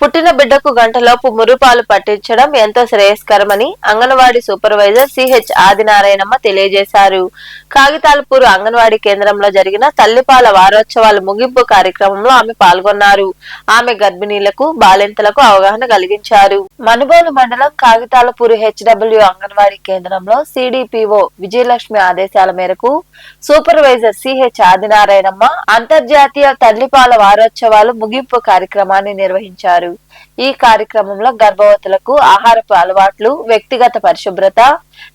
పుట్టిన బిడ్డకు గంటలోపు మురుపాలు పట్టించడం ఎంతో శ్రేయస్కరమని అంగన్వాడీ సూపర్వైజర్ సిహెచ్ ఆదినారాయణమ్మ తెలియజేశారు. కాగితాలపూర్ అంగన్వాడీ కేంద్రంలో జరిగిన తల్లిపాల వారోత్సవాల ముగింపు కార్యక్రమంలో ఆమె పాల్గొన్నారు. ఆమె గర్భిణీలకు బాలింతలకు అవగాహన కలిగించారు. మనుగోలు మండలం కాగితాలపూర్ హెచ్డబ్ల్యూ అంగన్వాడీ కేంద్రంలో సిడిపిఓ విజయలక్ష్మి ఆదేశాల మేరకు సూపర్వైజర్ సిహెచ్ ఆదినారాయణమ్మ అంతర్జాతీయ తల్లిపాల వారోత్సవాలు ముగింపు కార్యక్రమాన్ని నిర్వహించారు. ఈ కార్యక్రమంలో గర్భవతులకు ఆహారపు అలవాట్లు వ్యక్తిగత పరిశుభ్రత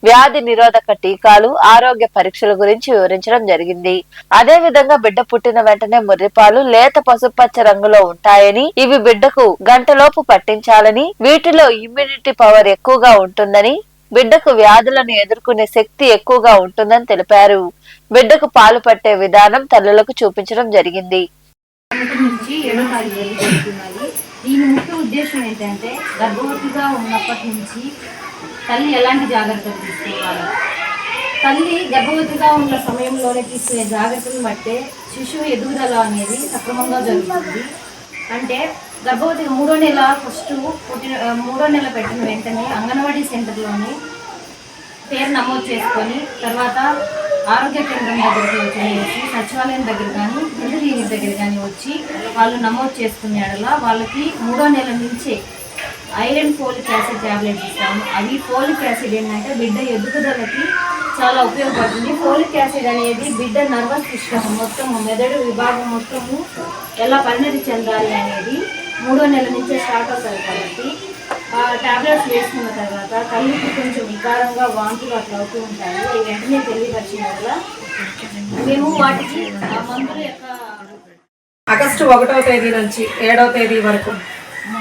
వ్యాధి నిరోధక టీకాలు ఆరోగ్య పరీక్షల గురించి వివరించడం జరిగింది. అదే విధంగా బిడ్డ పుట్టిన వెంటనే ముర్రిపాలు లేత పసుపచ్చ రంగులో ఉంటాయని ఇవి బిడ్డకు గంటలోపు పట్టించాలని వీటిలో ఇమ్యూనిటీ పవర్ ఎక్కువగా ఉంటుందని బిడ్డకు వ్యాధులను ఎదుర్కొనే శక్తి ఎక్కువగా ఉంటుందని తెలిపారు. బిడ్డకు పాలు పట్టే విధానం తల్లులకు చూపించడం జరిగింది. నుంచి ఏడో తారీఖు జరుగుతున్నాయి దీని ముఖ్య ఉద్దేశం ఏంటంటే గర్భవతిగా ఉన్నప్పటి నుంచి తల్లి ఎలాంటి జాగ్రత్తలు తీసుకోవాలి? తల్లి గర్భవతిగా ఉన్న సమయంలోనే తీసుకునే జాగ్రత్తలు బట్టే శిశువు ఎదుగుదల అనేది సక్రమంగా జరుగుతుంది. అంటే గర్భవతి మూడో నెల ఫస్ట్ పుట్టిన మూడో నెల పెట్టిన వెంటనే అంగన్వాడీ సెంటర్లోని పేరు నమోదు చేసుకొని తర్వాత ఆరోగ్య కేంద్రం దగ్గరికి వచ్చేసి సచివాలయం దగ్గర కానీ హెల్త్ క్లినిక్ దగ్గర కానీ వచ్చి వాళ్ళు నమోదు చేసుకునే ఎడల వాళ్ళకి మూడో నెల నుంచే ఐరన్ ఫోలిక్ యాసిడ్ ట్యాబ్లెట్ ఇస్తాము. అవి ఫోలిక్ యాసిడ్ ఏంటంటే బిడ్డ ఎదుగుదలకి చాలా ఉపయోగపడుతుంది. ఫోలిక్ యాసిడ్ అనేది బిడ్డ నర్వస్ సిస్టమ్ మొత్తం మెదడు విభాగం మొత్తము ఎలా పరిణతి చెందాలి అనేది మూడో నెల నుంచే స్టార్ట్ అవుతుంది కాబట్టి టాబ్లెట్స్ వేసుకున్న తర్వాత కళ్ళుకి కొంచెం వికారంగా వాంతులు అట్లా అవుతూ ఉంటాయి. అవి వెంటనే తెలియపరిచిన వల్ల మేము వాటికి ఆ మందుల యొక్క ఆగస్టు ఒకటవ తేదీ నుంచి ఏడవ తేదీ వరకు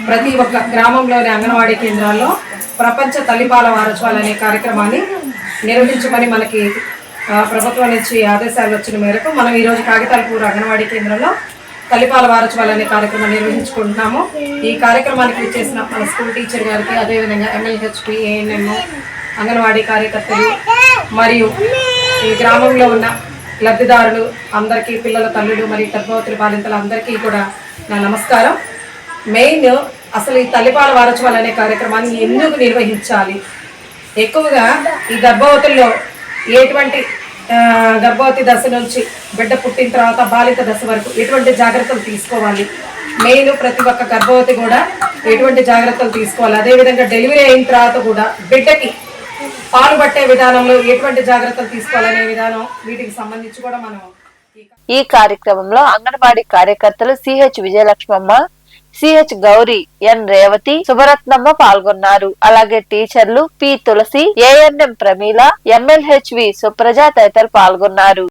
ప్రతి ఒక్క గ్రామంలోని అంగన్వాడీ కేంద్రాల్లో ప్రపంచ తల్లిపాల వారోత్సవాలు అనే కార్యక్రమాన్ని నిర్వహించమని మనకి ప్రభుత్వం నుంచి ఆదేశాలు వచ్చిన మేరకు మనం ఈరోజు కాగితాలపూర్ అంగన్వాడీ కేంద్రంలో కలిపాల వారోత్సవాలు అనే కార్యక్రమం నిర్వహించుకుంటున్నాము. ఈ కార్యక్రమానికి ఇచ్చేసిన మన స్కూల్ టీచర్ గారికి అదేవిధంగా ఎమ్మెల్యేహెచ్పి ఏఎన్ఎం అంగన్వాడీ కార్యకర్తలు మరియు ఈ గ్రామంలో ఉన్న లబ్ధిదారులు అందరికీ పిల్లల తల్లులు మరియు గర్భవతులు బాలింతలు అందరికీ కూడా నా నమస్కారం. మెయిన్ అసలు ఈ తల్లిపాల వారోత్సవాలు అనే కార్యక్రమాన్ని ఎందుకు నిర్వహించాలి? ఎక్కువగా ఈ గర్భవతుల్లో ఎటువంటి గర్భవతి దశ నుంచి బిడ్డ పుట్టిన తర్వాత బాలిక దశ వరకు ఎటువంటి జాగ్రత్తలు తీసుకోవాలి? మెయిన్ ప్రతి ఒక్క గర్భవతి కూడా ఎటువంటి జాగ్రత్తలు తీసుకోవాలి? అదేవిధంగా డెలివరీ అయిన తర్వాత కూడా బిడ్డకి పాలు పట్టే విధానంలో ఎటువంటి జాగ్రత్తలు తీసుకోవాలనే విధానం వీటికి సంబంధించి కూడా మనం ఈ కార్యక్రమంలో అంగన్వాడీ కార్యకర్తలు CH Vijayalakshmamma CH Gowri N Revathi Subharatnamma పాల్గొన్నారు. అలాగే టీచర్లు P Tulasi ANM Prameela MLHV Supraja తదితరులు పాల్గొన్నారు.